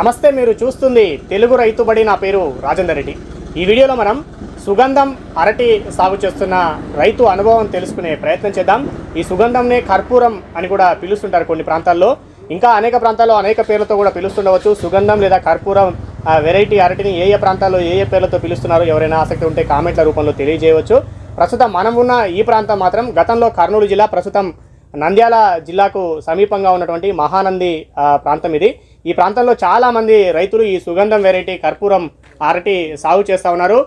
నమస్తే మీరు చూస్తుంది తెలుగు రైతుబడి నా పేరు రాజేందర్ రెడ్డి. ఈ వీడియోలో మనం సుగంధం అరటి సాగు చేస్తున్న రైతు అనుభవం తెలుసుకునే ప్రయత్నం చేద్దాం. ఈ సుగంధంనే కర్పూరం అని కూడా పిలుస్తుంటారు కొన్ని ప్రాంతాల్లో. ఇంకా అనేక ప్రాంతాల్లో అనేక పేర్లతో కూడా పిలుస్తుండవచ్చు. సుగంధం లేదా కర్పూరం వెరైటీ అరటిని ఏ ఏ ప్రాంతాల్లో ఏ ఏ పేర్లతో పిలుస్తున్నారో ఎవరైనా ఆసక్తి ఉంటే కామెంట్ల రూపంలో తెలియజేయవచ్చు. ప్రస్తుతం మనం ఉన్న ఈ ప్రాంతం మాత్రం గతంలో కర్నూలు జిల్లా ప్రస్తుతం నంద్యాల జిల్లాకు సమీపంగా ఉన్నటువంటి మహానంది ప్రాంతం ఇది. ఈ ప్రాంతంలో చాలామంది రైతులు ఈ సుగంధం వెరైటీ కర్పూరం అరటి సాగు చేస్తూ ఉన్నారు.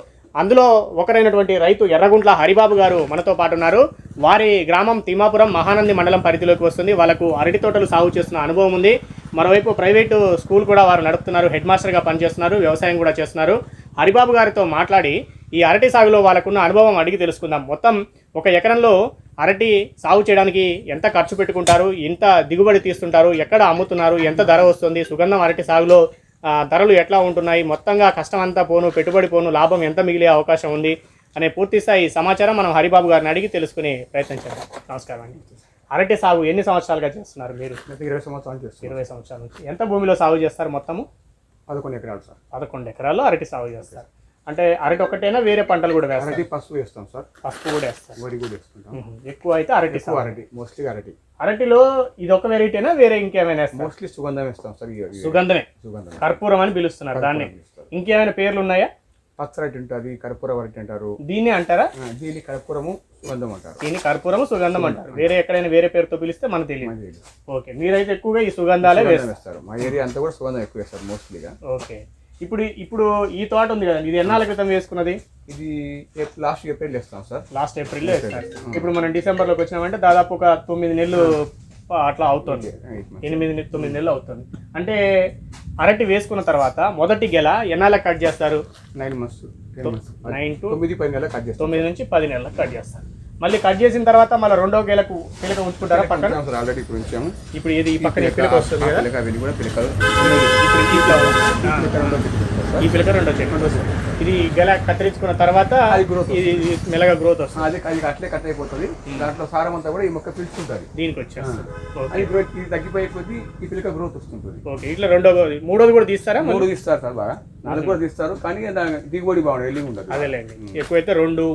అందులో ఒకరైనటువంటి రైతు ఎర్రగుంట్ల హరిబాబు గారు మనతో పాటు ఉన్నారు. వారి గ్రామం తిమ్మాపురం మహానంది మండలం పరిధిలోకి వస్తుంది. వాళ్ళకు అరటి తోటలు సాగు చేస్తున్న అనుభవం ఉంది. మరోవైపు ప్రైవేటు స్కూల్ కూడా వారు నడుపుతున్నారు. హెడ్ మాస్టర్గా పనిచేస్తున్నారు. వ్యవసాయం కూడా చేస్తున్నారు. హరిబాబు గారితో మాట్లాడి ఈ అరటి సాగులో వాళ్ళకున్న అనుభవం అడిగి తెలుసుకుందాం. మొత్తం ఒక ఎకరంలో అరటి సాగు చేయడానికి ఎంత ఖర్చు పెట్టుకుంటారు? ఎంత దిగుబడి తీస్తుంటారు? ఎక్కడ అమ్ముతున్నారు? ఎంత ధర వస్తుంది? సుగంధం అరటి సాగులో ధరలు ఎట్లా ఉంటున్నాయి? మొత్తంగా కష్టం అంతా పోను పెట్టుబడి పోను లాభం ఎంత మిగిలే అవకాశం ఉంది? అనే పూర్తి స్థాయి సమాచారం మనం హరిబాబు గారిని అడిగి తెలుసుకునే ప్రయత్నం చేద్దాం. నమస్కారం అండి. అరటి సాగు ఎన్ని సంవత్సరాలుగా చేస్తున్నారు మీరు? ఇరవై సంవత్సరాలు చేస్తున్నాం ఇరవై సంవత్సరాల నుంచి. ఎంత భూమిలో సాగు చేస్తారు మొత్తము? పదకొండు ఎకరాలు సార్. పదకొండు ఎకరాల్లో అరటి సాగు చేస్తారు. అంటే అరటి ఒకటేనా వేరే పంటలు కూడా వేస్తారు. అరటి పసుపు వేస్తాం సార్. పసుపు కూడా వేస్తారు. వరి కూడా వేసుకుంటాం మ్మ్. ఎక్కువ అయితే అరటి అరటి మోస్ట్లీ అరటి. అరటిలో ఇది ఒక వెరైటీనా వేరే ఇంకేమైనా మోస్ట్లీ సుగంధం వేస్తాం సార్ సుగంధమే. సుగంధం కర్పూరం అని పిలుస్తున్నారు దాన్ని. ఇంకేమైనా పేర్లు ఉన్నాయా? పచ్చరటి ఉంటుంది కర్పూర అరటి అంటారు. దీన్ని అంటారా? ఆ, దీని కర్పూరము సుగంధం అంటారు. దీన్ని కర్పూరం సుగంధం అంటారు. వేరే ఎక్కడైనా వేరే పేరుతో పిలిస్తే మనకు తెలియదు. ఓకే మీరైతే ఎక్కువగా ఈ సుగంధాలే సుగంధం వేస్తారు. వేస్తారు. మా ఏరియా అంతా కూడా సుగంధం ఎక్కువ వేస్తారు మోస్ట్లీగా ఓకే. ఇప్పుడు ఇప్పుడు ఈ తోట ఉంది కదండి ఇది ఎన్నాళ్ళ క్రితం వేసుకున్నది? ఇది లాస్ట్ ఏప్రిల్ వేస్తాం సార్. లాస్ట్ ఏప్రిల్లో వేస్తారు. ఇప్పుడు మనం డిసెంబర్లోకి వచ్చినామంటే దాదాపు ఒక తొమ్మిది నెలలు అట్లా అవుతుంది. ఎనిమిది తొమ్మిది నెలలు అవుతుంది. అంటే అరటి వేసుకున్న తర్వాత మొదటి గెల ఎన్నాళ్ళకి కట్ చేస్తారు? Nine months. నైన్ టు తొమ్మిది పది నెలలు కట్ చేస్తాం తొమ్మిది నుంచి పది నెలలకు కట్ చేస్తారు. మళ్ళీ కట్ చేసిన తర్వాత మళ్ళీ రెండో గెలకు పిలక ఉంచుకుంటారా పక్కన? ఆల్రెడీ ఇప్పుడు ఉంచాము. ఇప్పుడు ఇది ఈ పక్కన పిలక వస్తుంది కదా? పిలక వెళ్ళి కూడా పిలకలు ఇప్పుడు ఈ పిలక పిలక రెండో పిలక పిలక చెట్టు ఇది గెల కత్తిరించుకున్న తర్వాత ఇది మెల్లగా గ్రోత్ వస్తుంది. అది అది అట్లే కట్ అయిపోతుంది. దాంట్లో సారం అంతా కూడా ఈ మొక్క పీల్చుకుంటుంది. దీనికి వచ్చేస్తుంది. ఇది తగ్గిపోయే కొద్దీ ఈ పిల్లక గ్రోత్ వస్తుంటుంది. ఓకే. ఇట్లా రెండో మూడోది కూడా తీస్తారా మూడు తీస్తారు సార్ బాగా. నాలుగు కూడా తీస్తారు కానీ దిగుబడి బాగుంది ఎల్లింగ్ ఉంటుంది అదేలేండి ఎక్కువైతే రెండు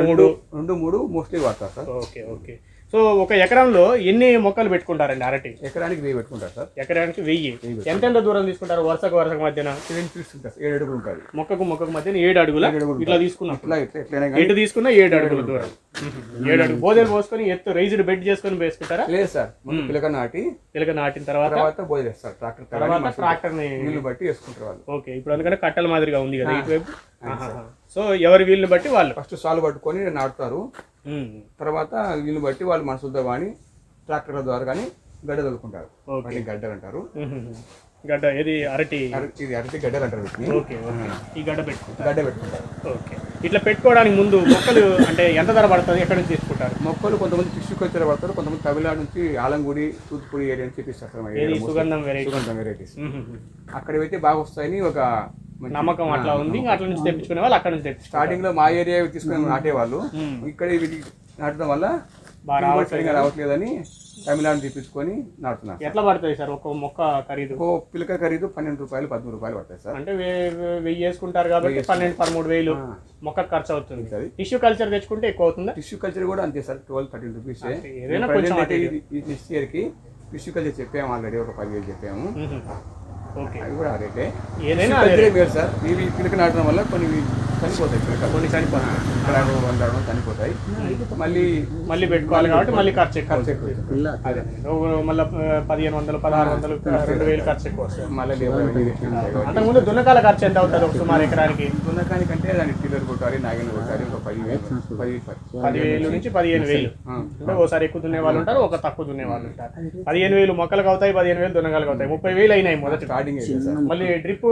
మూడు. రెండు మూడు మోస్ట్లీ వాడతారు సార్. Okay okay. సో ఒక ఎకరంలో ఎన్ని మొక్కలు పెట్టుకుంటారండి అరటి? ఎకరానికి వెయ్యి పెట్టుకుంటారు సార్. ఎకరానికి వెయ్యి. ఎంతెంత దూరం తీసుకుంటారు? వరుసకు వరుసకు మధ్యన? సెవెన్ ఫీట్స్ ఏడు అడుగులు ఉంటుంది మొక్కకు మొక్కకు మధ్యన ఏడు అడుగుల ఇట్లా తీసుకున్నాం. ఎటు తీసుకున్నా ఏడు అడుగుల దూరం. ఏడు అడుగు బోధలు పోసుకొని ఎత్తు రైజ్డ్ బెడ్ చేసుకొని వేసుకుంటారా? లేదు సార్. ముందు పిల్లక నాటి పిలక నాటిన తర్వాత తర్వాత బోధ వేస్తారు ట్రాక్టర్ తర్వాత ట్రాక్టర్ని నీళ్ళు బట్టి వేసుకుంటారు వాళ్ళు. ఓకే. ఇప్పుడు అందుకని కట్టెల మాదిరిగా ఉంది కదా ఇటువైపు. సో ఎవరి వీళ్ళని బట్టి వాళ్ళు. ఫస్ట్ సాలు పట్టుకొని నాటుతారు. తర్వాత వీళ్ళు బట్టి వాళ్ళు మనుషులతో కానీ ట్రాక్టర్ల ద్వారా కానీ గడ్డ తొలుకుంటారు గడ్డలు అంటారు. గడ్డ ఇది అరటి. అర- ఇది అరటి గడ్డలు అంటారు ఓకే ఈ గడ్డ పెట్టుకుంటారు. గడ్డ పెట్టుకుంటారు. ఓకే. ఇట్లా పెట్టుకోవడానికి ముందు మొక్కలు అంటే ఎంత ధర పడుతుంది? ఎక్కడి నుంచి తీసుకుంటారు? మొక్కలు కొంతమంది కల్చర్ పడతారు కొంతమంది తమిళనాడు నుంచి ఆలంగుడి తూత్తుకుడి ఏరియా నుంచి mostly. Sugandham variety Sugandham varieties అక్కడ అయితే బాగా వస్తాయని ఒక నమ్మకం అట్లా ఉంది అట్లా నుంచి తెప్పించుకునే వాళ్ళు అక్కడ నుంచి స్టార్టింగ్లో మా ఏరియా తీసుకుని నాటేవాళ్ళు. ఇక్కడ నాటడం వల్ల సరిగా రావట్లేదని తమిళనాడు తెప్పించుకొని నాటుతున్నారు ఎట్లా పడుతుంది సార్ ఒక మొక్క ఖరీదు ఒక పిలక ఖరీదు పన్నెండు రూపాయలు పదమూడు రూపాయలు పడతాయి సార్ అంటే వెయ్యి వేసుకుంటారు కాబట్టి పన్నెండు పదమూడు వేలు. మొక్క ఖర్చు అవుతుంది. టిష్యూ కల్చర్ తెచ్చుకుంటే ఎక్కువ అవుతుందా టిష్యూ కల్చర్ కూడా అంతే సార్ ట్వెల్వ్ థర్టీన్ రూపీస్ ఏదైనా కొంచెం. ఈ నెక్స్ట్ ఇయర్కి టిష్యూ కల్చర్ చెప్పాము ఆల్రెడీ ఒక పదివేలు చెప్పాము ఉహు. ఓకే అవి కూడా ఆ రేటే ఏదైనా టిష్యూ అదే కల్చరే మేలు సార్ ఇవి పిలక నాటడం వల్ల కొన్ని చనిపోతాయి పిలకలు కొన్ని చనిపోతాయి ఇక్కడ వంద అరవై చనిపోతాయి. మళ్ళీ మళ్ళీ పెట్టుకోవాలి కాబట్టి మళ్ళీ ఖర్చు ఎక్కువ ఖర్చు. ఎక్కువ అదే మళ్ళీ పదిహేను వందలు పదహారు వందలు రెండు వేలు ఖర్చు ఎక్కువ వస్తుంది. మళ్ళీ అంతకుముందు దున్నకాల ఖర్చు ఎంత అవుతుంది సుమారు ఎకరానికి? దున్నకానికంటే దాన్ని టిల్లర్ కొట్టాలి నాగన్ కొట్టాలి ఒక పది వేలు పది పది పదివేలు నుంచి పదిహేను వేలు. అంటే ఓసారి ఎక్కువ దున్నే వాళ్ళు ఉంటారు ఒక తక్కువ దున్నే వాళ్ళు ఉంటారు. పదిహేను వేలు మొక్కలకు అవుతాయి పదిహేను వేలు దున్నకాలకు అవుతాయి ముప్పై వేలు అయినాయి మొదటి స్టార్టింగ్ మళ్ళీ డ్రిప్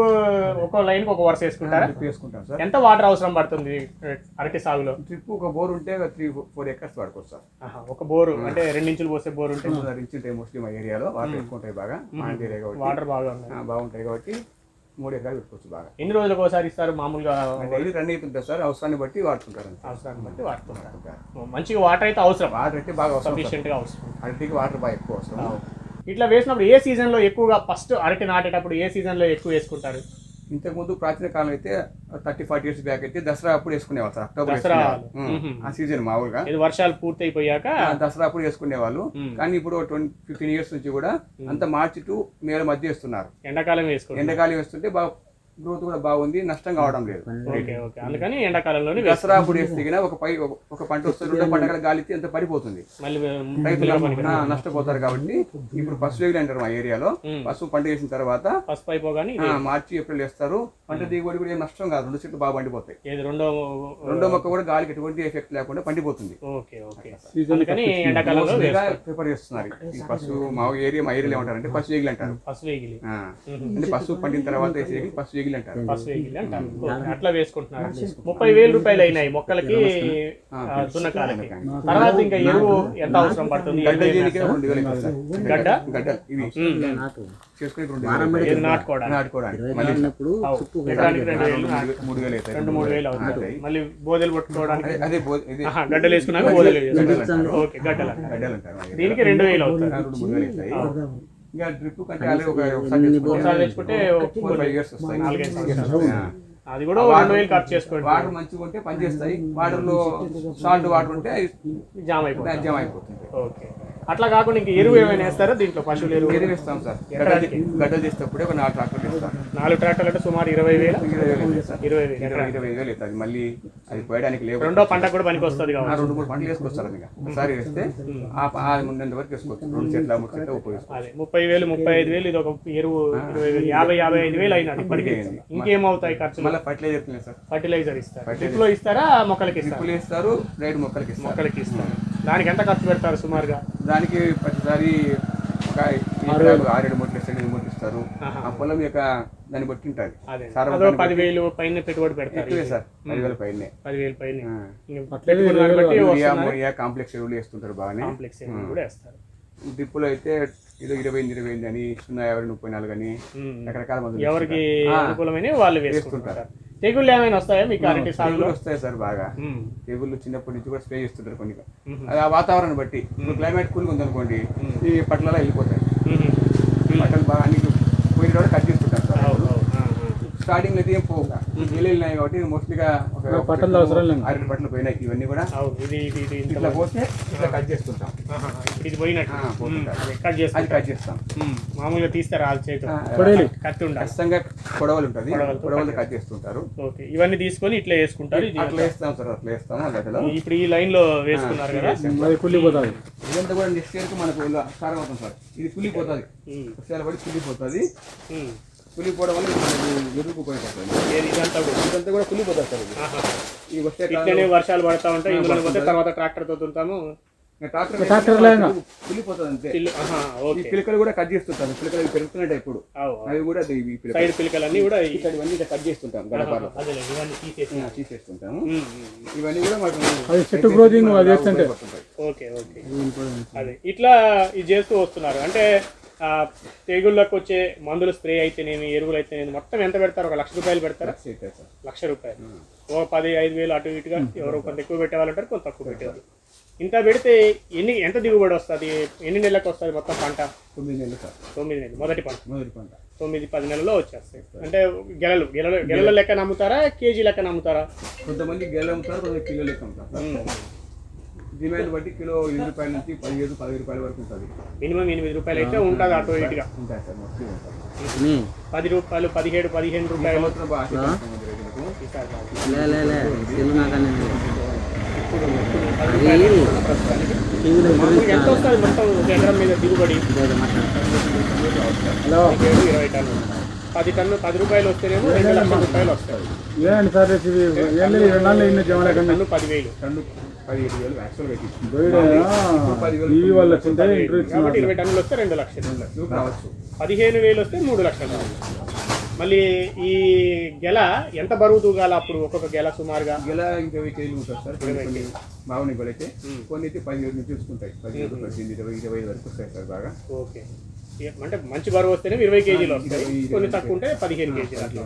ఒక లైన్ ఒక వరుస వేసుకుంటారా? వేసుకుంటాం ఎంత వాటర్ అవసరం పడుతుంది? అరటి సాగులో? డ్రిప్ ఒక బోర్ ఉంటే త్రీ ఫోర్ ఎకర్స్ వాడుకోవచ్చు సార్ ఒక బోరు అంటే రెండించులు పోసే బోర్ ఉంటే? రిచ్ ఉంటాయి మోస్ట్లీ మా ఏరియాలో. వాటర్ ఎక్కువ ఉంటాయి బాగా. మా ఏరియా కాబట్టి. వాటర్ బాగా బాగుంటాయి కాబట్టి మూడు ఎకరాలు పెట్టుకోవచ్చు బాగా. ఎన్ని రోజులకు ఒకసారి ఇస్తారు? మామూలుగా డైలీ రన్ అవుతుంటారు సార్. అవసరాన్ని బట్టి వాడుతుంటారు. అవసరాన్ని బట్టి వాడుతుంటారు. మంచిగా వాటర్ అయితే అవసరం. వాటర్ అయితే బాగా అవసరం గా అవసరం. అరటికి వాటర్ బాగా ఎక్కువ అవసరం. ఇట్లా వేసినప్పుడు ఏ సీజన్లో ఎక్కువగా ఫస్ట్ అరటి నాటేటప్పుడు ఏ సీజన్లో ఎక్కువ వేసుకుంటారు? ఇంతకుముందు ప్రాచీన కాలం అయితే థర్టీ ఫార్టీ ఇయర్స్ బ్యాక్ అయితే దసరా అప్పుడు వేసుకునేవాళ్ళు సార్ అక్టోబర్. ఆ సీజన్ మామూలుగా. వర్షాలు పూర్తయిపోయాక దసరా అప్పుడు వేసుకునేవాళ్ళు. కానీ ఇప్పుడు ట్వంటీ ఫిఫ్టీన్ ఇయర్స్ నుంచి కూడా అంత మార్చి టు మేల మధ్య వేస్తున్నారు. ఎండాకాలం వేసుకుంటారు ఎండాకాలం వేస్తుంటే బాగా గ్రోత్ కూడా బాగుంది నష్టం కావడం లేదు. ఓకే ఓకే అందుకని ఎండాకాలంలోనే దసరా అప్పుడు వేస్తే గిన ఒక పై ఒక- పంట వస్తుంది రెండో పంటగల గాలితే ఎంత పడిపోతుంది. మళ్ళీ రైతులు నష్టపోతారు కాబట్టి ఇప్పుడు పసుపు వేగులు అంటారు మా ఏరియాలో. పసుపు పంట వేసిన తర్వాత పసుపు అయిపోగానే ఆ, మార్చి ఏప్రిల్ వేస్తారు. పంట దిగుబడి కూడా ఏం నష్టం కాదు. రెండు చెట్లు బాగా పండిపోతాయి. రెండో రెండో మొక్క కూడా గాలికి ఎటువంటి ఎఫెక్ట్ లేకుండా పండిపోతుంది. Okay okay. అందుకని ఎండాకాలంలో వేసుకో- ప్రిపేర్ చేస్తున్నారు. ఈ పసుపు మా ఏరియా మా ఏరియాలో ఏమంటారు అంటే పసుపు వేగులు అంటారు. పసుపు పండిన తర్వాత పసుపు వేగులు అంటారు. వేగిలి. అంటారు. అట్లా వేసుకుంటున్నారు. ముప్పై వేలు రూపాయలు అయినాయి మొక్కలకి దున్నకాలకి తర్వాత ఇంకా ఎరువు ఎంత అవసరం పడుతుంది? గడ్డ. గడ్డ? ఇవి. రెండు మళ్ళీ మూడు- వేలు అవుతాయి. పట్టుకోవడానికి గడ్డలు వేసుకున్నాక. ఓకే గడ్డలు. దీనికి రెండు వేలు అవుతాయి. ఇంకా డ్రిప్ కంటే ఒక ఒకసారి తెచ్చుకుంటే ఒకసారి తెచ్చుకుంటే ఫోర్ ఫైవ్ ఇయర్స్ వస్తాయి. నాలుగైదు సంవత్సరాలు ఆ. అది కూడా రెండు వేలు ఖర్చు చేసుకోండి. వాటర్ మంచిగా ఉంటే పనిచేస్తాయి. వాటర్లో సాల్ట్ వాటర్ ఉంటే జామ్ అయిపోతుంది. మ్యాక్సిమం అయిపోతుంది. ఓకే. అట్లా కాకుండా ఇంకా ఎరువు ఏమైనా వేస్తారా? దీంట్లో పశువుల ఎరువు? ఎరువు ఇస్తాం సార్. గడ్డలు గడ్డలు చేసేటప్పుడే ఒక నాలుగు ట్రాక్టర్లు ఇస్తాం నాలుగు ట్రాక్టర్లు అంటే సుమారు ఇరవై వేల? ఇరవై వేలు ఇరవై వేలు అవుతుంది మళ్ళీ అది పోయడానికి లేవు. రెండో పంట కూడా పనికి వస్తుంది కావచ్చు. రెండు మూడు పంటలు వేసుకొస్తారు ఇంకా ఒకసారి వేస్తే ఆ ముందంత వరకు వేసుకోవచ్చు. రెండు చెట్ల మూడు చెట్ల ఉపయోగిస్తాం అదే ముప్పై వేలు ముప్పై ఐదు వేలు ఇది ఒక ఎరువు ఇరవై వేలు యాభై యాభై ఐదు వేలు అయినది ఇప్పటికే. ఇంకేమవుతాయి ఖర్చులు? మళ్ళీ ఫర్టిలైజర్ సార్. ఫర్టిలైజర్ ఇస్తారు. డ్రిప్లో ఇస్తారా? మొక్కలకి ఇస్తారు? రైడ్ మొక్కలకి ఇస్తారు. మొక్కలకి ఇస్తారు. దానికి ఎంత ఖర్చు పెడతారు సుమారుగా? దానికి ప్రతిసారి ఒక ఆరేడు మూటలు ఇస్తారు ఎనిమిది మూటలు ఇస్తారు. ఆ పొలం యొక్క దాన్ని బట్టి ఉంటుంది. పదివేలు పైన పెట్టుబడి పెడతారు ఎక్కువే సార్ పదివేల పైనే. పదివేలు పైన. కాంప్లెక్స్ ఎరువులు వేస్తుంటారు బాగానే. కాంప్లెక్స్ ఎరువులు కూడా వేస్తారు. డ్రిప్పులు అయితే ఏదో ఇరవై ఎనిమిది ఇరవై ఎనిమిది అని సున్నా యాభై ముప్పై నాలుగు అని. రకరకాల మందులు ఎవరికి. అనుకూలమైన వాళ్ళు వేసుకుంటారు తెగుళ్ళు ఏమైనా వస్తాయా? మీకు అరటి సాగులో? వస్తాయి సార్ బాగా. తెగుళ్ళు చిన్నప్పటి నుంచి కూడా స్ప్రే చేస్తుంటారు కొన్ని. అది ఆ వాతావరణం బట్టి. ఇప్పుడు క్లైమేట్ కూల్గా ఉందనుకోండి ఈ పట్లలో వెళ్ళిపోతాయి. పట్టలు బాగా అన్ని పోయిన కూడా కట్ చేస్తుంటారు సార్ అవు, అవు. ఆ, ఆ. స్టార్టింగ్ అయితే ఏం పోగా నీళ్ళు వెళ్ళినాయి కాబట్టి మోస్ట్లీగా పట్టలు అవసరం లేదు. ఆరు పట్టలు పోయినాయి. ఇవన్నీ కూడా ఇట్లా పోతే ఇట్లా కట్ చేసుకుంటాం. ఇది పోయినట్టు. అది కట్ చేసుకుంటారు కట్ చేస్తాం. మామూలుగా తీస్తారా చేతి ఆ, కత్తి ఉండాలి. ఖచ్చితంగా కొడవలు ఉంటుంది. కొడవలు కట్ చేస్తుంటారు. ఓకే ఇవన్నీ తీసుకొని ఇట్లా వేసుకుంటారు. ఇది అట్లా వేస్తాం సార్ అట్లా వేస్తాం ఇప్పుడు ఈ లైన్లో వేసుకున్నారు కదా? కుళ్ళిపోతుంది ఇదంతా కూడా నెక్స్ట్ ఇయర్కి మనకు సారం అవుతుంది సార్. ఇది కుళ్ళిపోతుంది. పడి కుళ్ళిపోతుంది. ఉమ్. కుళ్ళిపోవడం వల్ల ఏది ఇదంతా కూడా? ఇదంతా కూడా. ఈ ఇట్లనే వర్షాలు పడతా ఉంటాయి ఇందులో పోతే తర్వాత ట్రాక్టర్తో తుంటాము ట్రాక్టర్ కుళ్ళిపోతుంది అంతే. ఈ పిలకలు కూడా కట్ చేస్తుంటారు. పిలకలు పెరుగుతున్నాయి ఇప్పుడు. అవు, అవి. కూడా పిలకలు. సైడ్ పిలకలన్నీ కూడా ఈ- ఇవన్నీ ఇట్లా కట్ చేస్తుంటాం గడపాలో ఇవన్నీ తీసేస్తుంటాము. ఇవన్నీ కూడా మాకు అది చెట్టు గ్రోతింగ్ ఓకే ఓకే. అదే ఇట్లా ఇది చేస్తూ వస్తున్నారు. అంటే తెగుళ్ళకు వచ్చే మందులు స్ప్రే అయితేనేమి ఎరువులు అయితేనేమి మొత్తం ఎంత పెడతారు? ఒక లక్ష రూపాయలు పెడతారా? లక్ష రూపాయలు. ఓ పది ఐదు వేలు అటు ఇటుగా ఎవరో కొంత ఎక్కువ పెట్టేవాళ్ళు ఉంటారు కొంత తక్కువ పెట్టేవాళ్ళు. ఇంత పెడితే ఎన్ని ఎంత దిగుబడి వస్తుంది? ఎన్ని నెలలకు వస్తుంది మొత్తం పంట? తొమ్మిది నెలలు తొమ్మిది నెలలు. మొదటి పంట. మొదటి పంట. తొమ్మిది పది నెలల్లో వచ్చేస్తాయి. అంటే గెలలు గెలలు గెలల లెక్క నమ్ముతారా? కేజీ లెక్క నమ్ముతారా? కొంతమంది గెల అమ్ముతారు కొంతమంది కిలో లెక్క అమ్ముతారు. డిమాండ్ బట్టి కిలో ఎనిమిది రూపాయల నుంచి పదిహేను పదిహేను రూపాయల వరకు ఉంటుంది. మినిమం ఎనిమిది రూపాయలు అయితే ఉంటుంది అటు ఇటుగా. ఉంటాయి సార్ మొత్తం ఉంటాయి. పది రూపాయలు పదిహేడు పదిహేను రూపాయలు. ఎంత వస్తుంది మొత్తం ఒక ఎకరం మీద దిగుబడి? ఇరవై పది టన్ను పది రూపాయలు వస్తేనేమో రెండు లక్షల రూపాయలు వస్తాయి. రెండు పదివేలు. టన్ను పదిహేడు వేలు యాక్చువల్గా అయితే బయట టీవీ వాళ్ళు వచ్చింటే ఇంటర్వ్యూ కాబట్టి ఇరవై టన్నులు వస్తే రెండు లక్షలు. పదిహేను వేలు వస్తే మూడు లక్షలు. మళ్ళీ ఈ గెల ఎంత బరువు తూగాల అప్పుడు ఒక్కొక్క గెల సుమారుగా? గెల ఇంకా కేజీలు ఉంటుంది సార్. కొన్ని కొన్ని బాగున్నాయి కొన్ని అయితే పదిహేడు నుంచి చూసుకుంటాయి. పదిహేడు పద్దెనిమిది ఇరవై ఇరవై వరకు వస్తాయి సార్ బాగా. ఓకే. అంటే మంచి బరువు వస్తేనే ఇరవై కేజీలు వస్తాయి. కొన్ని తక్కువ ఉంటే పదిహేను కేజీలు అట్లా.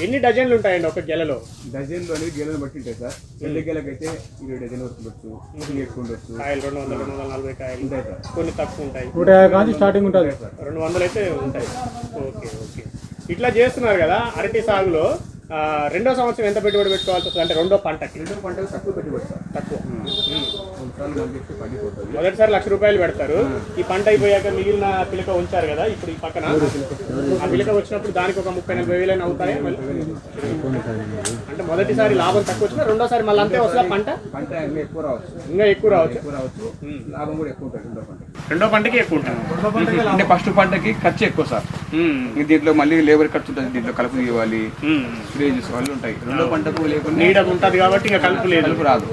ఎన్ని డజన్లు ఉంటాయండి ఒక గెలలో? డజన్లు అనేది గెలను బట్టి ఉంటాయి సార్. పెద్ద గెలకైతే ఇరవై డజన్ వరకు ఉండొచ్చు ఎక్కువ ఉండొచ్చు. కాయలు రెండు వందలు రెండు వందల నలభై కాయలు. ఉంటాయి సార్. కొన్ని తక్కువ ఉంటాయి. నూట యాభై కాంచి స్టార్టింగ్ ఉంటుంది. రెండు వందలు అయితే ఉంటాయి. Okay okay. ఇట్లా చేస్తున్నారు కదా అరటి సాగులో. రెండో సంవత్సరం ఎంత పెట్టుబడి పెట్టుకోవాల్సి వస్తుంది? అంటే రెండో పంటకి రెండో పంటకు తక్కువ పెట్టుబడి తక్కువ. మొదటిసారి లక్ష రూపాయలు పెడతారు. ఈ పంట అయిపోయాక మిగిలిన పిలక ఉంచారు కదా ఇప్పుడు ఈ పక్కన? ఆ పిలక వచ్చినప్పుడు దానికి ఒక ముప్పై నలభై వేలైనా అవుతాయి? అంటే మొదటిసారి లాభం తక్కువ వచ్చినా రెండోసారి మళ్ళీ అంతే వస్తుందా పంట? పంట ఇంకా ఎక్కువ రావచ్చు. ఇంకా ఎక్కువ రావచ్చు. లాభం కూడా ఎక్కువ ఉంటుంది రెండో పంటకి. రెండో పంటకి ఎక్కువ ఉంటుంది. అంటే ఫస్ట్ పంటకి ఖర్చు ఎక్కువ సార్. దీంట్లో మళ్ళీ లేబర్ ఖర్చు ఉంటుంది దీంట్లో కలుపు ఇవ్వాలి స్ప్రే చేసుకోవాలి ఉంటాయి. రెండో పంటకు లేకుండా నీడ ఉంటుంది కాబట్టి ఇంకా కలుపు లేదు. కలుపు రాదు.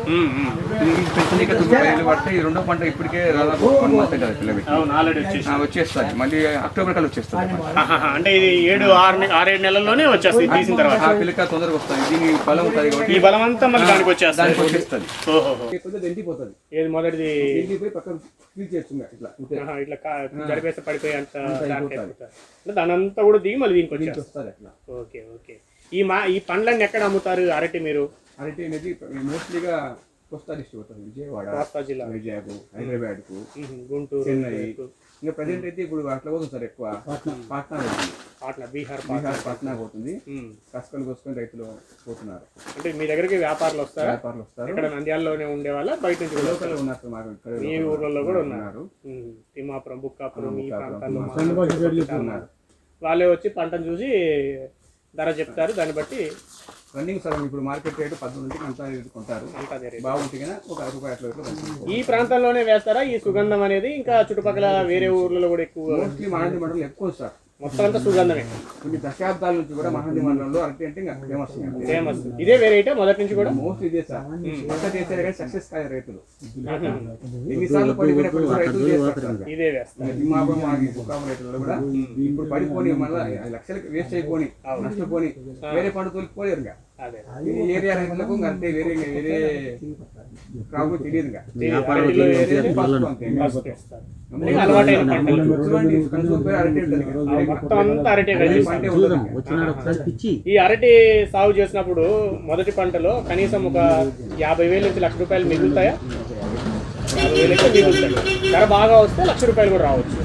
పడితే ఈ రెండో పంట ఇప్పటికే దాదాపు వన్ మంత్ కదా పిల్లవి అవును ఆల్రెడీ వచ్చేసి వచ్చేస్తుంది. మళ్ళీ అక్టోబర్ కల్లా వచ్చేస్తుంది ఆహాహా, అంటే ఇది ఏడు ఆరు ఆరేడు నెలల్లోనే వచ్చేస్తుంది తీసిన తర్వాత. ఆ పిల్లక తొందరగా వస్తుంది దీని బలం ఉంటుంది కాబట్టి ఈ బలం అంతా మళ్ళీ దానికి వచ్చేస్తుంది. దానికి వచ్చేస్తుంది. ఎండిపోతుంది. ఏది మొదటిది? ఎండిపోయి పక్కన ఫీల్ చేస్తుంది ఇట్లా ఇట్లా జరిపేస్తే పడిపోయి అంత దాని అంతా కూడా దిగి మళ్ళీ దీనికి వచ్చేస్తుంది. అట్లా. Okay okay. ఈ మా ఈ పండ్లన్నీ ఎక్కడ అమ్ముతారు? అరటి మీరు? అరటి అనేది మోస్ట్లీగా కోస్తా డిస్ట్రిక్ట్ అవుతుంది విజయవాడ కోస్తా జిల్లా. వైజాగ్ హైదరాబాద్కు గుంటూరు చెన్నై. ఇంకా ప్రజెంట్ అయితే ఇప్పుడు అట్లా పోతుంది సార్ ఎక్కువ. పాట్నా. పోతుంది. పాట్నా బీహార్ బీహార్ పాట్నా. పోతుంది. కసుకలు కోసుకొని రైతులు పోతున్నారు. అంటే మీ దగ్గరికి వ్యాపారులు వస్తారా? వ్యాపారులు వస్తారు. ఇక్కడ నంద్యాలలోనే ఉండే వాళ్ళ? బయట నుంచి లోకల్ ఉన్నారు మాకు ఇక్కడ మీ ఊర్లలో కూడా ఉన్నారు. తిమ్మాపురం బుక్కాపురం ఈ ప్రాంతాల్లో ఉన్నారు. వాళ్ళే వచ్చి పంటను చూసి ధర చెప్తారు. దాన్ని బట్టి రన్నింగ్ సార్ ఇప్పుడు మార్కెట్ రేటు పద్దెనిమిది నుంచి అంతా కొంటారు. ఒక రూపాయి అట్లా. ఈ ప్రాంతంలోనే వేస్తారా? ఈ సుగంధం అనేది ఇంకా చుట్టుపక్కల వేరే ఊర్లలో కూడా ఎక్కువ మోస్ట్లీ మండలం ఎక్కువ సార్ మొత్తం అంతా సుగంధమే. కొన్ని దశాబ్దాల నుంచి కూడా మహానంది మండలంలో అరటి అంటే ఇంకా ఫేమస్ ఫేమస్ ఇదే వెరైటీ మొదటి నుంచి కూడా? మోస్ట్ ఇదే సార్. పక్క చేశారు కానీ సక్సెస్ కాదు రైతులు. ఎన్నిసార్లు పడిపోయినప్పుడు కూడా రైతులు చేస్తారు. ఇదే వేస్తారు. తిమ్మాపురం రైతులు కూడా. ఇప్పుడు పడిపోని మళ్ళీ ఐదు లక్షలకి వేస్ట్ అయిపోని నష్టపోని వేరే పంట తోలిపోలేరు ఇంకా. అదే. ఈ ఏరియా రైతులకు అంతే వేరే వేరే క్రాప్. ఈ అరటి సాగు చేసినప్పుడు మొదటి పంటలో కనీసం ఒక యాభై వేలు నుంచి లక్ష రూపాయలు మిగులుతాయా? యాభై వేలు అయితే మిగులుతాయి? ధర బాగా వస్తే లక్ష రూపాయలు కూడా రావచ్చు.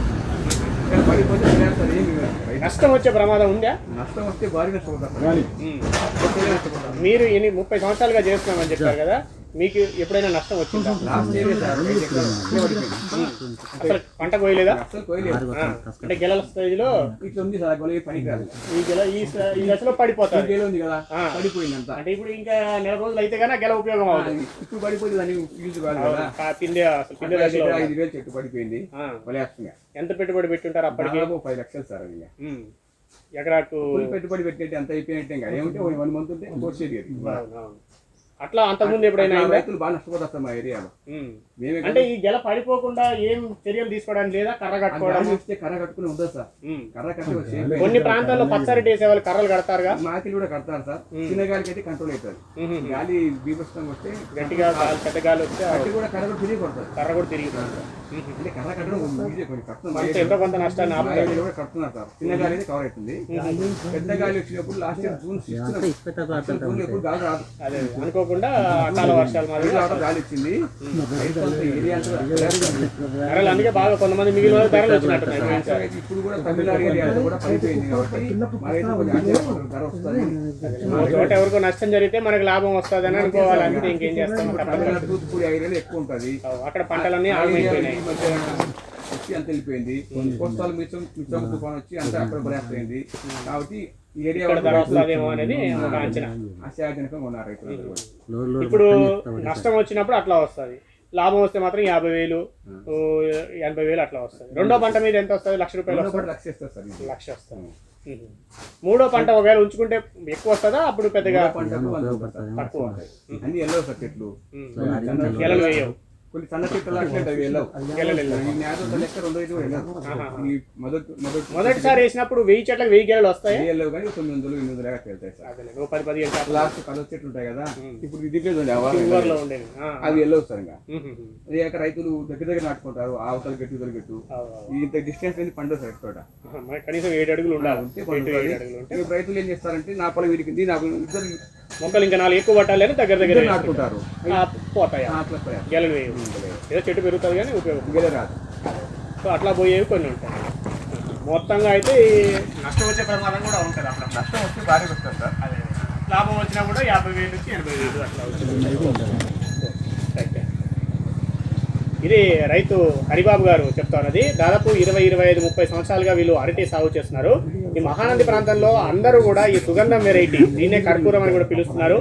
నష్టం వచ్చే ప్రమాదం ఉందా? నష్టం వస్తే భారీ నష్టపోతారు మీరు ఎన్ని ముప్పై సంవత్సరాలుగా చేస్తున్నామని చెప్పారు కదా. మీకు ఎప్పుడైనా నష్టం వచ్చిందా? పడిపోయింది. అసలు పంట కోయలేదా? అంటే గెలల స్టేజ్లో ఇట్లా ఉంది సార్ కొలిగే పనికి రాదు ఈ గెల ఈ దశలో పడిపోతారు. గేలు ఉంది కదా ఆ. పడిపోయింది అంతా అంటే ఇప్పుడు ఇంకా నెల రోజులు అయితే కన్నా గెల ఉపయోగం అవుతుంది. ఇప్పుడు పడిపోతే దాన్ని యూజ్ కాదు కదా. ఆ పిండి అసలు పిండి అట్లా దశలో ఐదు వేలు చెట్టు పడిపోయింది. వలేస్తుంగా ఎంత పెట్టుబడి పెట్టుంటారు అప్పటికి? పది లక్షలు సార్ అది. ఎకరాకు పెట్టుబడి పెట్టినట్టు ఎంత అయిపోయినట్టే ఇంకా. ఏమంటే వన్ మంత్ ఉంటే అవును. అట్లా అంతకుముందు ఎప్పుడైనా? రైతులు బాగా నష్టపోతారు మా ఏరియాలో. అంటే ఈ గెల పడిపోకుండా ఏం చర్యలు తీసుకోవడానికి లేదా కర్ర కట్టుకోవడం? ఇస్తే కర్ర కట్టుకుని ఉండదు సార్. కర్ర కట్టి ఒక shape కొన్ని ప్రాంతాల్లో పచ్చరటి వేసే వాళ్ళు కర్రలు కడతారుగా? మాకిలు కూడా కడతారు సార్. చిన్న గాలికి అయితే కంట్రోల్ అవుతుంది. గాలి బీభత్సంగా వస్తే గట్టిగా గాలి పెద్ద గాలి వస్తే కూడా కర్ర కూడా తిరిగి కొడతారు. కర్ర కూడా తిరిగిపోతుంది అంటే ఎంతో కొంత నష్టాన్ని మా ఆపుతారు ఏరియాలో కూడా కడుతున్నారు సార్. చిన్న గాలి అయితే కవర్ అవుతుంది. పెద్ద గాలి వచ్చినప్పుడు last year June sixth June ఎప్పుడు గాలి రాదు. అదే అనుకోకుండా అకాల వర్షాలు మాదిరి గాలి వచ్చింది. ధరలు అందుకే బాగా కొంతమంది మిగిలిన వాళ్ళకి ధరలు వచ్చినట్టున్నాయి పోయినసారి. ఇప్పుడు కూడా తమిళనాడు ఏరియాలో కూడా పడిపోయింది కాబట్టి మా రైతులు కొంచెం ఆశ్చర్యపడతారు, ధర వస్తుంది. ఓ చోట ఎవరికో నష్టం జరిగితే మనకి లాభం వస్తుందని అనుకోవాలి అంతే ఇంకేం చేస్తాం? ఎక్కువ ఉంటుంది. అక్కడ పంటలన్నీ ఆగమైపోయినాయి ఈ మధ్య వచ్చి అంత వెళ్ళిపోయింది. కోస్తాలు మిచ్చం మిచ్చం తుఫాన్ వచ్చి అంతా అక్కడ బరేస్తుంది కాబట్టి ఈ ఏరియా అనేది ఒక అంచనా. ఆశాజనకంగా ఉన్నారు రైతులు కూడా. ఇప్పుడు నష్టం వచ్చినప్పుడు అట్లా వస్తుంది. లాభం వస్తే మాత్రం యాభై వేలు ఓ ఎనభై వేలు అట్లా వస్తుంది. రెండో పంట మీద ఎంత వస్తుంది? లక్ష రూపాయలు లక్ష వస్తుంది. మూడో పంట ఒకవేళ ఉంచుకుంటే ఎక్కువ వస్తుందా? అప్పుడు పెద్దగా. తక్కువ అన్ని ఎల్లో సార్ చెట్లు. ఉమ్. గెలలు వేయవు. కొన్ని సన్న చెట్లు అట్లే ఉంటాయి వెళ్ళవు ఈ నేత లెక్క రెండు ఐదు వెళ్ళవు ఈ మొదటి మొదటి మొదటిసారి వేసినప్పుడు వెయ్యి చెట్లకు వెయ్యి గెలలు వస్తాయి? వెళ్ళవు కానీ తొమ్మిది వందలు ఎనిమిది వందలు వెళ్తాయి సార్. ఓ పది లాస్ట్ కలర్ చెట్లు ఉంటాయి కదా. ఇప్పుడు ఇది ఉండేది. అవి వెళ్ళవు సార్ ఇంకా. కాక రైతులు దగ్గర దగ్గర నాటుకుంటారు అవతల గట్టు ఇవతల గట్టు. ఇంత డిస్టెన్స్ అనేది పండు సార్ మరి కనీసం ఏడు అడుగులు ఉండాలి. రైతులు ఏం చేస్తారంటే నా పొలం విరిగింది నాకు ఇద్దరు మొక్కలు ఇంకా నాలుగు ఎక్కువ పట్టాలి అని దగ్గర దగ్గర నాటుకుంటారు. ఆ, పోతాయి. గెలలు ఏదో చెట్టు పెరుగుతుంది కానీ ఉపయోగం గెల రాదు. సో అట్లా పోయేవి కొన్ని ఉంటాయి. మొత్తంగా అయితే ఈ నష్టం వచ్చే ప్రమాదం కూడా ఉంటుంది అట్లా నష్టం వస్తే భారీ వస్తారు సార్. అదే. లాభం వచ్చినా కూడా యాభై వేలు నుంచి ఎనభై వేలు అట్లా. ఇది రైతు హరిబాబు గారు చెప్తా ఉన్నది. దాదాపు ఇరవై ఇరవై ఐదు ముప్పై సంవత్సరాలుగా వీళ్ళు అరటి సాగు చేస్తున్నారు. ఈ మహానంది ప్రాంతంలో అందరూ కూడా ఈ సుగంధం వెరైటీ దీన్నే కర్పూరం అని కూడా పిలుస్తున్నారు.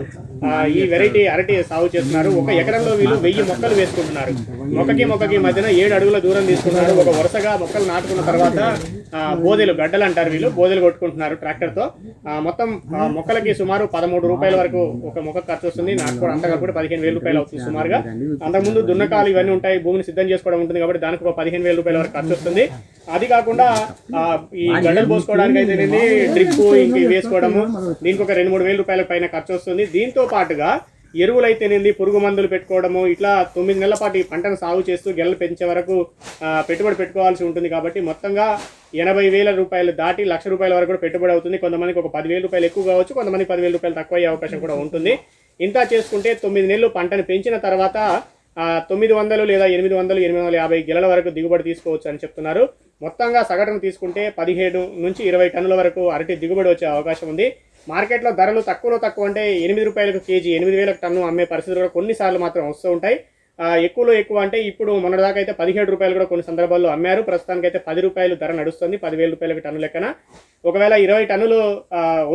ఈ వెరైటీ అరటి సాగు చేస్తున్నారు. ఒక ఎకరంలో వీళ్ళు వెయ్యి మొక్కలు వేసుకుంటున్నారు. మొక్కకి మొక్కకి మధ్యన ఏడు అడుగుల దూరం తీసుకుంటున్నారు ఒక వరుసగా మొక్కలు నాటుకున్న తర్వాత బోదెలు గడ్డలు అంటారు వీళ్ళు. బోదెలు కొట్టుకుంటున్నారు ట్రాక్టర్తో ఆ, మొత్తం మొక్కలకి సుమారు పదమూడు రూపాయల వరకు ఒక మొక్క ఖర్చు వస్తుంది. నాకు కూడా అంతగా కూడా పదిహేను వేల రూపాయలు అవుతుంది సుమారుగా. అంతకుముందు దున్నకాలు ఇవన్నీ ఉంటాయి. భూమిని సిద్ధం చేసుకోవడం ఉంటుంది కాబట్టి దానికి ఒక పదిహేను వేల రూపాయల వరకు ఖర్చు వస్తుంది. అది కాకుండా ఈ గడ్డలు పోసుకోవడానికి అయితే డ్రిప్ ఇంక వేసుకోవడము దీనికి ఒక రెండు మూడు వేల రూపాయల పైన ఖర్చు వస్తుంది. దీంతో పాటుగా ఎరువులు పురుగు మందులు పెట్టుకోవడము ఇట్లా తొమ్మిది నెలల పాటు ఈ పంటను సాగు చేస్తూ గెలలు పెంచే వరకు పెట్టుబడి పెట్టుకోవాల్సి ఉంటుంది కాబట్టి మొత్తంగా ఎనభై వేల రూపాయలు దాటి లక్ష రూపాయల వరకు కూడా పెట్టుబడి అవుతుంది. కొంతమందికి ఒక పదివేల రూపాయలు ఎక్కువ కావచ్చు కొంతమంది పదివేల రూపాయలు తక్కువ అయ్యే అవకాశం కూడా ఉంటుంది. ఇంత చేసుకుంటే తొమ్మిది నెలలు పంటను పెంచిన తర్వాత తొమ్మిది వందలు లేదా ఎనిమిది వందలు ఎనిమిది వందల యాభై గెలల వరకు దిగుబడి తీసుకోవచ్చు అని చెప్తున్నారు. మొత్తంగా సగటును తీసుకుంటే పదిహేడు నుంచి ఇరవై టన్నుల వరకు అరటి దిగుబడి వచ్చే అవకాశం ఉంది. మార్కెట్లో ధరలు తక్కువలో తక్కువ అంటే ఎనిమిది రూపాయలకు కేజీ ఎనిమిది వేలకు టన్ను అమ్మే పరిస్థితులు కూడా కొన్నిసార్లు మాత్రం వస్తూ ఉంటాయి. ఎక్కువలో ఎక్కువ అంటే ఇప్పుడు మొన్నటిదాకా అయితే పదిహేడు రూపాయలు కూడా కొన్ని సందర్భాల్లో అమ్మారు. ప్రస్తుతానికి అయితే పది రూపాయలు ధర నడుస్తుంది పదివేల రూపాయలకు టన్ను లెక్కన. ఒకవేళ ఇరవై టన్నులు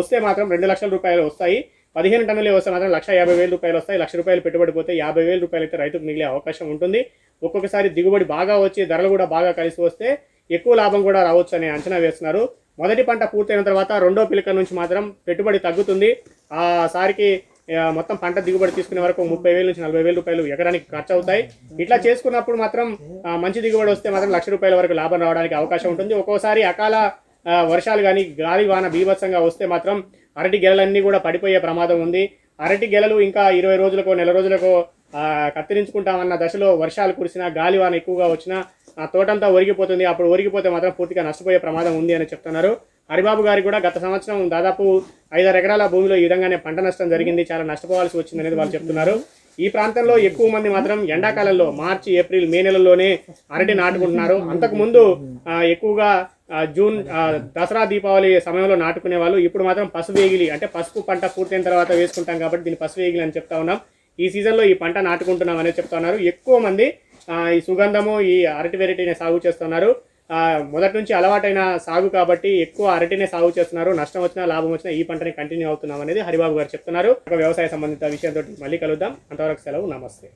వస్తే మాత్రం రెండు లక్షల రూపాయలు వస్తాయి. పదిహేను టన్నులే వస్తే మాత్రం లక్ష యాభై వేల రూపాయలు వస్తాయి. లక్ష రూపాయలు పెట్టుబడి పోతే యాభై వేల రూపాయలు అయితే రైతుకు మిగిలే అవకాశం ఉంటుంది. ఒక్కొక్కసారి దిగుబడి బాగా వచ్చి ధరలు కూడా బాగా కలిసి వస్తే ఎక్కువ లాభం కూడా రావచ్చు అనే అంచనా వేస్తున్నారు. మొదటి పంట పూర్తయిన తర్వాత రెండో పిలక నుంచి మాత్రం పెట్టుబడి తగ్గుతుంది. ఆ సారికి మొత్తం పంట దిగుబడి తీసుకునే వరకు ముప్పై వేల నుంచి నలభై వేల రూపాయలు ఎకరానికి ఖర్చు అవుతాయి. ఇట్లా చేసుకున్నప్పుడు మాత్రం మంచి దిగుబడి వస్తే మాత్రం లక్ష రూపాయల వరకు లాభం రావడానికి అవకాశం ఉంటుంది. ఒక్కోసారి అకాల వర్షాలు కానీ గాలి వాన బీభత్సంగా వస్తే మాత్రం అరటి గెలలన్నీ కూడా పడిపోయే ప్రమాదం ఉంది. అరటి గెలలు ఇంకా ఇరవై రోజులకో నెల రోజులకో కత్తిరించుకుంటామన్న దశలో వర్షాలు కురిసినా గాలి వాన ఎక్కువగా వచ్చినా ఆ తోటంతా ఒరిగిపోతుంది. అప్పుడు ఒరిగిపోతే మాత్రం పూర్తిగా నష్టపోయే ప్రమాదం ఉంది అని చెప్తున్నారు. హరిబాబు గారికి కూడా గత సంవత్సరం దాదాపు ఐదారు ఎకరాల భూమిలో ఈ విధంగానే పంట నష్టం జరిగింది. చాలా నష్టపోవాల్సి వచ్చింది అనేది వాళ్ళు చెప్తున్నారు. ఈ ప్రాంతంలో ఎక్కువ మంది మాత్రం ఎండాకాలంలో మార్చి ఏప్రిల్ మే నెలల్లోనే అరటి నాటుకుంటున్నారు. అంతకుముందు ఎక్కువగా జూన్ దసరా దీపావళి సమయంలో నాటుకునే వాళ్ళు ఇప్పుడు మాత్రం పసుపు వేగిలి అంటే పసుపు పంట పూర్తయిన తర్వాత వేసుకుంటాం కాబట్టి దీన్ని పసుపు వేగిలి అని చెప్తా ఉన్నాం. ఈ సీజన్లో ఈ పంట నాటుకుంటున్నాం అనేది చెప్తున్నారు ఎక్కువ మంది ఈ సుగంధము ఈ అరటి వెరైటీని సాగు చేస్తున్నారు. మొదటి నుంచి అలవాటైన సాగు కాబట్టి ఎక్కువ అరటినే సాగు చేస్తున్నారు. నష్టం వచ్చినా లాభం వచ్చినా ఈ పంటని కంటిన్యూ అవుతున్నాం అనేది హరిబాబు గారు చెప్తున్నారు. ఒక వ్యవసాయ సంబంధిత విషయంతో మళ్ళీ కలుద్దాం. అంతవరకు సెలవు నమస్తే.